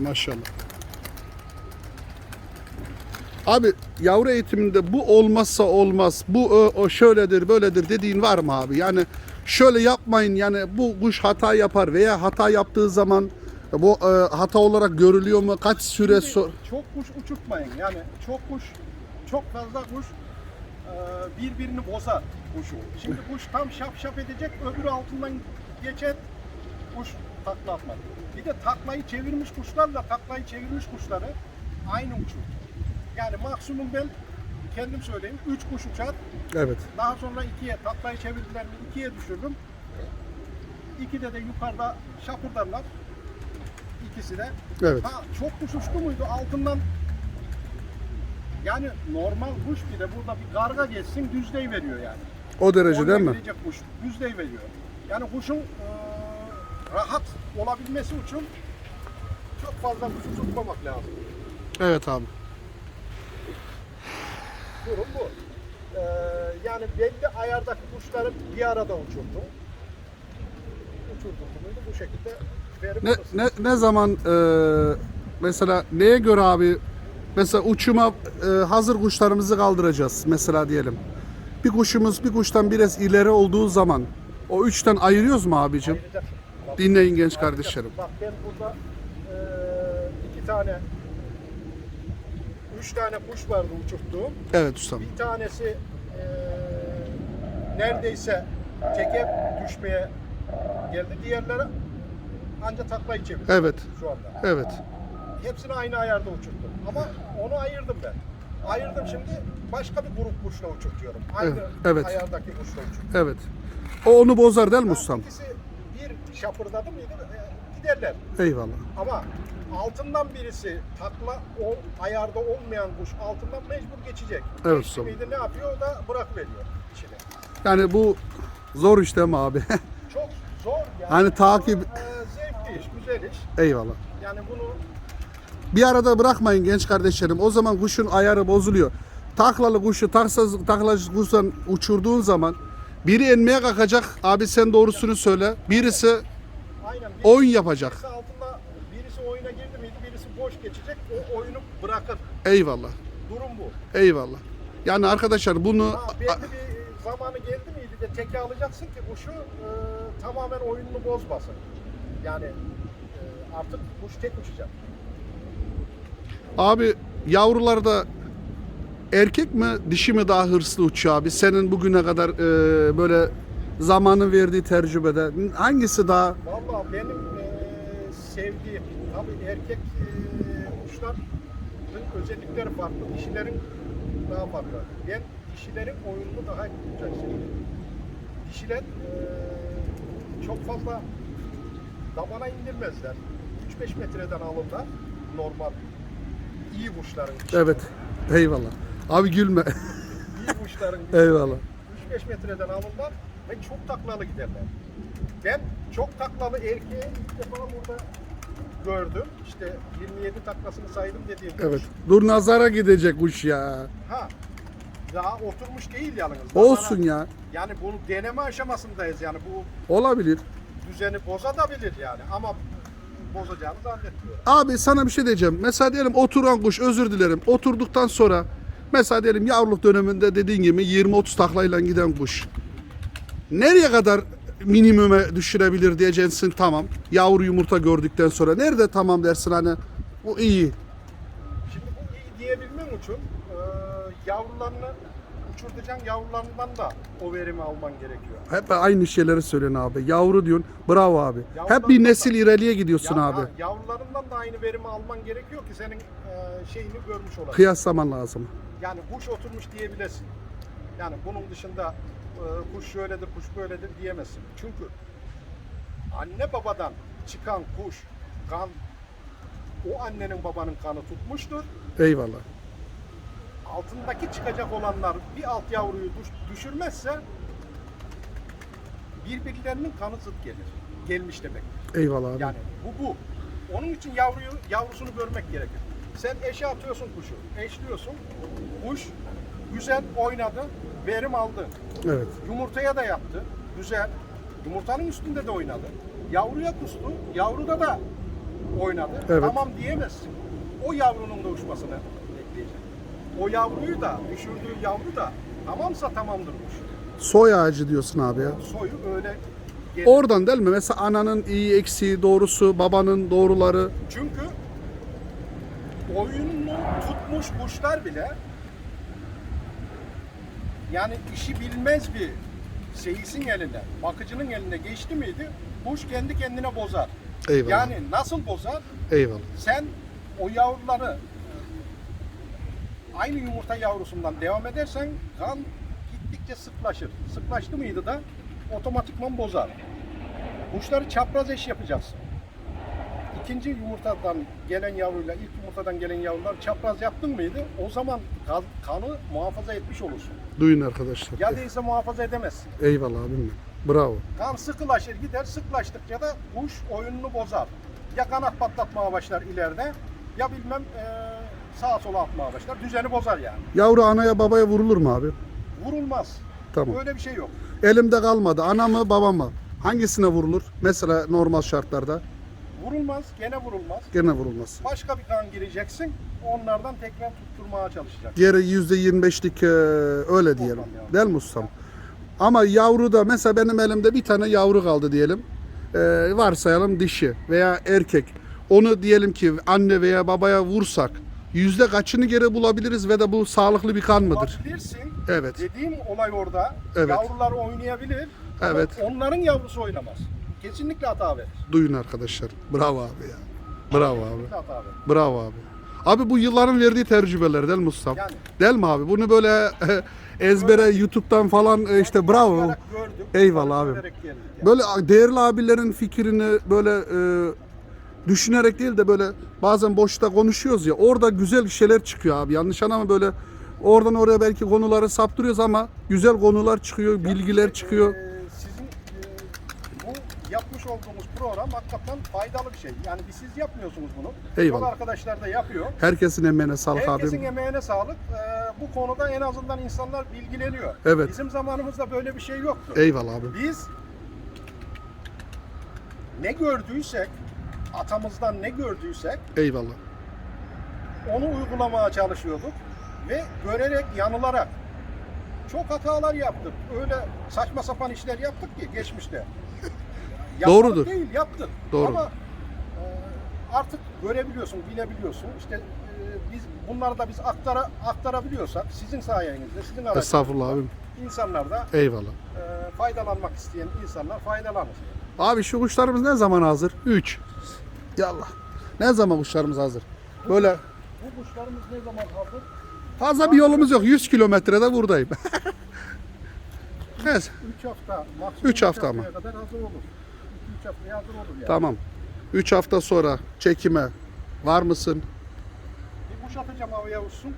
Maşallah. Abi yavru eğitiminde bu olmazsa olmaz, bu o, o şöyledir böyledir dediğin var mı abi? Yani şöyle yapmayın yani bu kuş hata yapar veya hata yaptığı zaman bu e, hata olarak görülüyor mu? Kaç süre Şimdi sonra? Çok kuş uçurtmayın. Yani çok kuş, çok fazla kuş e, birbirini bozar kuşu. Şimdi kuş tam şap şap edecek, öbürü altından geçer, kuş takla atmaz. Bir de taklayı çevirmiş kuşlarla taklayı çevirmiş kuşları aynı uçur. Yani maksimum ben kendim söyleyeyim 3 kuş uçar. Evet. Daha sonra ikiye taklayı çevirdiler mi ikiye düşürdüm. İkide de yukarıda şapırdarlar. İkisi de. Evet. Ha, çok kuş uçtu muydu altından yani normal kuş bir de burada bir karga geçsin düzley veriyor yani. O derece Oraya değil mi? kuş düzley veriyor. Yani kuşun e, rahat olabilmesi için çok fazla kuş tutmamak lazım. Evet abi. Durum bu. E, yani belli ayardaki kuşları bir arada uçurdu. Uçurdum muydu bu şekilde verim Ne, ne, ne zaman e, mesela neye göre abi mesela uçuma e, hazır kuşlarımızı kaldıracağız mesela diyelim. Bir kuşumuz bir kuştan biraz ileri olduğu zaman o üçten ayırıyoruz mu abicim? Ayıracaksın. Dinleyin genç kardeşlerim. Bak ben burada e, iki tane üç tane kuş vardı uçurttuğum. Evet ustam. Bir tanesi e, neredeyse teke düşmeye geldi. Diğerleri ancak taklayı çevirdi Evet. şu anda. Evet. Hepsini aynı ayarda uçurttum. Ama onu ayırdım ben. Ayırdım şimdi başka bir grup kuşla uçurtuyorum. Aynı evet. ayardaki kuşla uçurtuyorum. Evet. O onu bozar değil mi ustam? İkisi bir şapırdadı mıydı e, giderler. Eyvallah. Ama altından birisi takla o ayarda olmayan kuş altından mecbur geçecek. Evet, Geçti miydi ne yapıyor o da bırakıveriyor içine. Yani bu zor iş değil mi abi? Çok zor yani. Hani takip- Ama, e, zevkli iş, güzel iş. Eyvallah. Yani bunu Bir arada bırakmayın genç kardeşlerim. O zaman kuşun ayarı bozuluyor. Taklalı kuşu taksız taklacı kuştan uçurduğun zaman biri inmeye kalkacak. Abi sen doğrusunu söyle. Birisi aynen birisi, oyun yapacak. birisi altında birisi oyuna girdi miydi birisi boş geçecek o oyunu bırakır. Eyvallah. Durum bu. Eyvallah. Yani arkadaşlar bunu Ha, belli bir zamanı geldi miydi de teke alacaksın ki kuşu e, tamamen oyununu bozmasın. Yani e, artık kuş tek uçacak. abi yavrularda erkek mi dişi mi daha hırslı uçuyor abi? Senin bugüne kadar e, böyle zamanın verdiği tecrübede hangisi daha Vallahi benim e, sevdiğim tabii erkek e, kuşların özellikleri farklı, dişilerin daha farklı. Ben dişilerin oyununu daha güzel seviyorum. Dişiler e, çok fazla damana indirmezler. 3-5 metreden alırlar normal iyi kuşların. Evet. Eyvallah. Abi gülme. İyi kuşların. Eyvallah. 3-5 metreden alırlar ve çok taklalı giderler. Ben çok taklalı erkeği ilk defa burada gördüm. İşte 27 taklasını saydım dediğim kuş. Evet. Dur nazara gidecek kuş ya. Ha. Daha oturmuş değil yalnız. Olsun Nazara- ya. Yani bunu deneme aşamasındayız yani bu Olabilir. düzeni bozabilir yani ama bozacağını zannetmiyorum. Abi sana bir şey diyeceğim. Mesela diyelim oturan kuş özür dilerim. Oturduktan sonra mesela diyelim yavruluk döneminde dediğin gibi 20-30 taklayla giden kuş. Nereye kadar minimüme düşürebilir diyeceksin tamam. Yavru yumurta gördükten sonra nerede tamam dersin hani bu iyi. Şimdi bu iyi diyebilmem için e, yavrularını uçurtacaksın yavrularından da o verimi alman gerekiyor. Hep aynı şeyleri söylüyorsun abi. Yavru diyorsun. Bravo abi. Hep bir da- nesil ileriye gidiyorsun Ya- abi. ha, Yavrularından da aynı verimi alman gerekiyor ki senin e, şeyini görmüş olasın. Kıyaslaman lazım. Yani kuş oturmuş diyebilirsin. Yani bunun dışında e, kuş şöyledir, kuş böyledir diyemezsin. Çünkü anne babadan çıkan kuş kan o annenin babanın kanı tutmuştur. Eyvallah. Altındaki çıkacak olanlar bir alt yavruyu düş- düşürmezse birbirlerinin kanı zıt gelir. Gelmiş demek. Eyvallah abi. Yani bu bu. Onun için yavruyu yavrusunu görmek gerekir. Sen eşe atıyorsun kuşu, eşliyorsun. Kuş güzel oynadı, verim aldı. Evet. Yumurtaya da yaptı, güzel. Yumurtanın üstünde de oynadı. Yavruya kustu, yavruda da oynadı. Evet. Tamam diyemezsin. O yavrunun da uçmasını. O yavruyu da, düşürdüğü yavru da tamamsa tamamdır kuş. Soy ağacı diyorsun abi ya. Soyu öyle gelir. Oradan değil mi? Mesela ananın iyi eksiği doğrusu, babanın doğruları. Çünkü oyununu tutmuş kuşlar bile yani işi bilmez bir seyisin eline, bakıcının eline geçti miydi kuş kendi kendine bozar. Eyvallah. Yani nasıl bozar? Eyvallah. Sen o yavruları aynı yumurta yavrusundan devam edersen kan gittikçe sıklaşır. Sıklaştı mıydı da otomatikman bozar. Kuşları çapraz eş yapacaksın. İkinci yumurtadan gelen yavruyla ilk yumurtadan gelen yavrular çapraz yaptın mıydı? O zaman kan- kanı muhafaza etmiş olursun. Duyun arkadaşlar. Ya değilse muhafaza edemezsin. Eyvallah abim. Bravo. Kan sıkılaşır gider, sıklaştıkça da kuş oyununu bozar. Ya kanat patlatmaya başlar ileride, ya bilmem eee sağa sola atmaya başlar. Düzeni bozar yani. Yavru anaya babaya vurulur mu abi? Vurulmaz. Tamam. Öyle bir şey yok. Elimde kalmadı. Ana mı baba mı? Hangisine vurulur? Mesela normal şartlarda. Vurulmaz, gene vurulmaz. Gene vurulmaz. Başka bir kan gireceksin, onlardan tekrar tutturmaya çalışacaksın. Diğeri yüzde yirmi beşlik e, öyle diyelim. Yavru. Değil mi ustam? Ama yavru da mesela benim elimde bir tane yavru kaldı diyelim. E, varsayalım dişi veya erkek. Onu diyelim ki anne veya babaya vursak yüzde kaçını geri bulabiliriz ve de bu sağlıklı bir kan mıdır? Bulabilirsin. Evet. Dediğim olay orada. Evet. Yavrular oynayabilir. Evet. Onların yavrusu oynamaz. Kesinlikle hata verir. Duyun arkadaşlar. Bravo abi ya. Bravo abi. Kesinlikle hata verir. Bravo abi. Abi bu yılların verdiği tecrübeler değil mi ustam? Yani. Değil mi abi? Bunu böyle ezbere YouTube'dan falan e, işte bravo. Gördük. Eyvallah. Görerek geldik yani. Böyle değerli abilerin fikrini böyle e, düşünerek değil de böyle bazen boşta konuşuyoruz ya orada güzel şeyler çıkıyor abi. Yanlış anlama böyle oradan oraya belki konuları saptırıyoruz ama güzel konular çıkıyor, bilgiler çıkıyor. Ee, sizin e, bu yapmış olduğumuz program hakikaten faydalı bir şey. Yani biz siz yapmıyorsunuz bunu. Eyvallah. Çok arkadaşlar da yapıyor. Herkesin emeğine sağlık Herkesin abim. emeğine sağlık. Ee, bu konuda en azından insanlar bilgileniyor. Evet. Bizim zamanımızda böyle bir şey yoktu. Eyvallah abi. Biz ne gördüysek, atamızdan ne gördüysek Eyvallah. onu uygulamaya çalışıyorduk ve görerek, yanılarak çok hatalar yaptık. Öyle saçma sapan işler yaptık ki geçmişte. Yapmadık Doğrudur. değil, yaptık. Doğru. Ama e, artık görebiliyorsun, bilebiliyorsun. İşte e, biz bunları da biz aktara, aktarabiliyorsak sizin sayenizde, sizin aracınızda Estağfurullah abim. insanlar da Eyvallah. e, faydalanmak isteyen insanlar faydalanır. Abi şu kuşlarımız ne zaman hazır? 3. Yallah. Ne zaman kuşlarımız hazır? Böyle Bu kuşlarımız ne zaman hazır? fazla bir yolumuz yok. 100 kilometrede buradayım. Neyse. 3 hafta, maksimum Üç hafta ama. haftaya kadar hazır olur. 2-3 haftaya hazır olur yani. Tamam. 3 hafta sonra çekime var mısın? Bir kuş atacağım havaya uçsun.